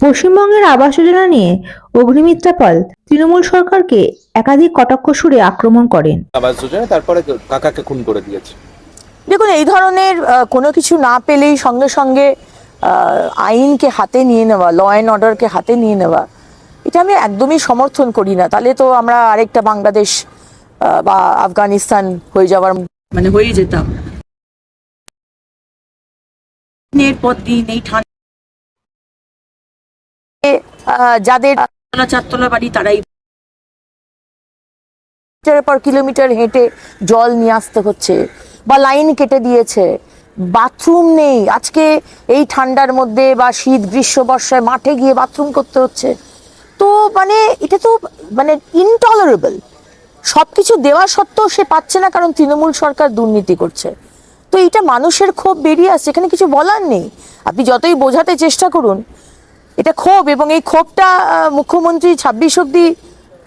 পশ্চিমবঙ্গের আবাস যোজনা নিয়ে অগ্নিমিত্রা পাল তৃণমূল সরকারকে একাধিক কটাক্ষ সুরে আক্রমণ করেন। আবাস যোজনা তারপরে কাকাকে খুন করে দিয়েছে। দেখুন এই ধরনের কোনো কিছু না পেলেই সঙ্গে সঙ্গে আহ, আইনকে হাতে নিয়ে নেওয়া ল অ্যান্ড অর্ডারকে হাতে নিয়ে নেওয়া এটা আমি একদমই সমর্থন করি না। তাহলে তো আমরা আরেকটা বাংলাদেশ বা আফগানিস্তান হয়ে যাওয়ার মানে হয়ে যেতাম। দিন এই ঠান্ডা যাদের চারতলা বাড়ি, তারাই পর কিলোমিটার হেঁটে জল নিয়ে আসতে হচ্ছে বা লাইন কেটে দিয়েছে। বাথরুম নেই। আজকে এই ঠান্ডার মধ্যে বা শীত গ্রীষ্ম বর্ষায় মাঠে গিয়ে বাথরুম করতে হচ্ছে। তো মানে এটা তো মানে ইনটলারেবল সব কিছু দেওয়া সত্ত্বেও সে পাচ্ছে না কারণ তৃণমূল সরকার দুর্নীতি করছে। তো এটা মানুষের ক্ষোভ বেরিয়ে আসছে। এখানে কিছু বলার নেই। আপনি যতই বোঝাতে চেষ্টা করুন এটা ক্ষোভ এবং এই ক্ষোভটা আহ, মুখ্যমন্ত্রী ছাব্বিশ অব্দি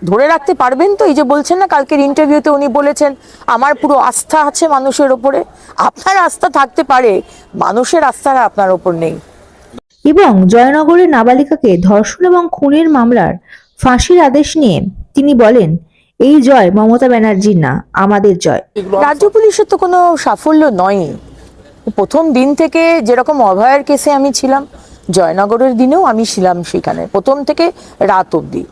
ধরে রাখতে পারবেন তো? এই যে বলছেন না কালকের ইন্টারভিউতে উনি বলেছেন আমার পুরো আস্থা আছে মানুষের ওপরে। আপনার আস্থা থাকতে পারে মানুষের আস্থা আপনার ওপর নেই। এবং জয়নগরের নাবালিকাকে ধর্ষণ এবং খুনের মামলার ফাঁসির আদেশ নিয়ে তিনি বলেন এই জয় মমতা ব্যানার্জির না আমাদের জয়। রাজ্য পুলিশের তো কোনো সাফল্য নয় প্রথম দিন থেকে যেরকম অভয়ের কেসে আমি ছিলাম জয়নগরের দিনেও আমি ছিলাম সেখানে, প্রথম থেকে রাত অবধি।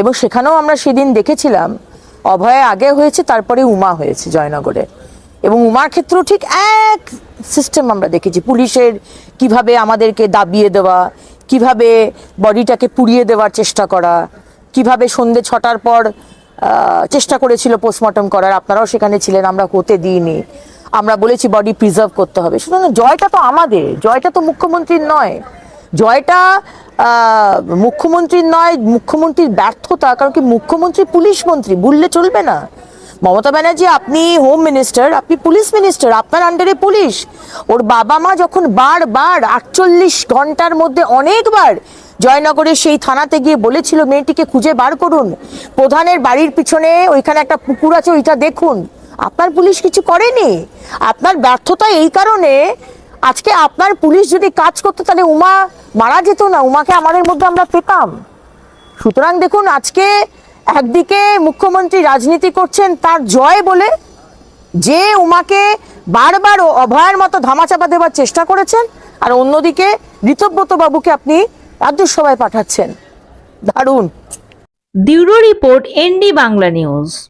এবং সেখানেও আমরা সেদিন দেখেছিলাম, অভয় আগে হয়েছে, তারপরে উমা হয়েছে জয়নগরে। এবং উমার ক্ষেত্রেও ঠিক এক সিস্টেম আমরা দেখেছি, পুলিশের কীভাবে আমাদেরকে দাবিয়ে দেওয়া, কীভাবে বডিটাকে পুড়িয়ে দেওয়ার চেষ্টা করা, কীভাবে সন্ধে ছটার পর চেষ্টা করেছিল পোস্টমর্টম করার, আপনারাও সেখানে ছিলেন, আমরা হতে দিইনি। আমরা বলেছি বডি প্রিজার্ভ করতে হবে। সুতরাং জয়টা তো আমাদের, জয়টা তো মুখ্যমন্ত্রীর নয়। জয়টা মুখ্যমন্ত্রীর নয়, মুখ্যমন্ত্রীর ব্যর্থতা, কারণ কি মুখ্যমন্ত্রী পুলিশ মন্ত্রী, ভুললে চলবে না। মমতা ব্যানার্জি, আপনি হোম মিনিস্টার আপনি পুলিশ মিনিস্টার আপনার আন্ডারে পুলিশ। ওর বাবা মা যখন বারবার আটচল্লিশ ঘণ্টার মধ্যে অনেকবার জয়নগরের সেই থানাতে গিয়ে বলেছিল, মেয়েটিকে খুঁজে বার করুন। প্রধানের বাড়ির পিছনে ওইখানে একটা পুকুর আছে, ওইটা দেখুন। আপনার পুলিশ কিছু করেনি। আপনার ব্যর্থতা এই কারণে, আজকে আপনার পুলিশ যদি কাজ করতো, তাহলে উমা মারা যেত না, উমাকে আমাদের মধ্যে আমরা পেতাম। সুতরাং দেখুন, আজকে একদিকে মুখ্যমন্ত্রী রাজনীতি করছেন তার জয় বলে, যে উমাকে বারবার অভয়ের মতো ধামাচাপা দেওয়ার চেষ্টা করেছেন, আর অন্যদিকে ঋতব্রত বাবুকে আপনি রাজ্যসভায় পাঠাচ্ছেন। দারুণ। Bureau report, ND Bangla news.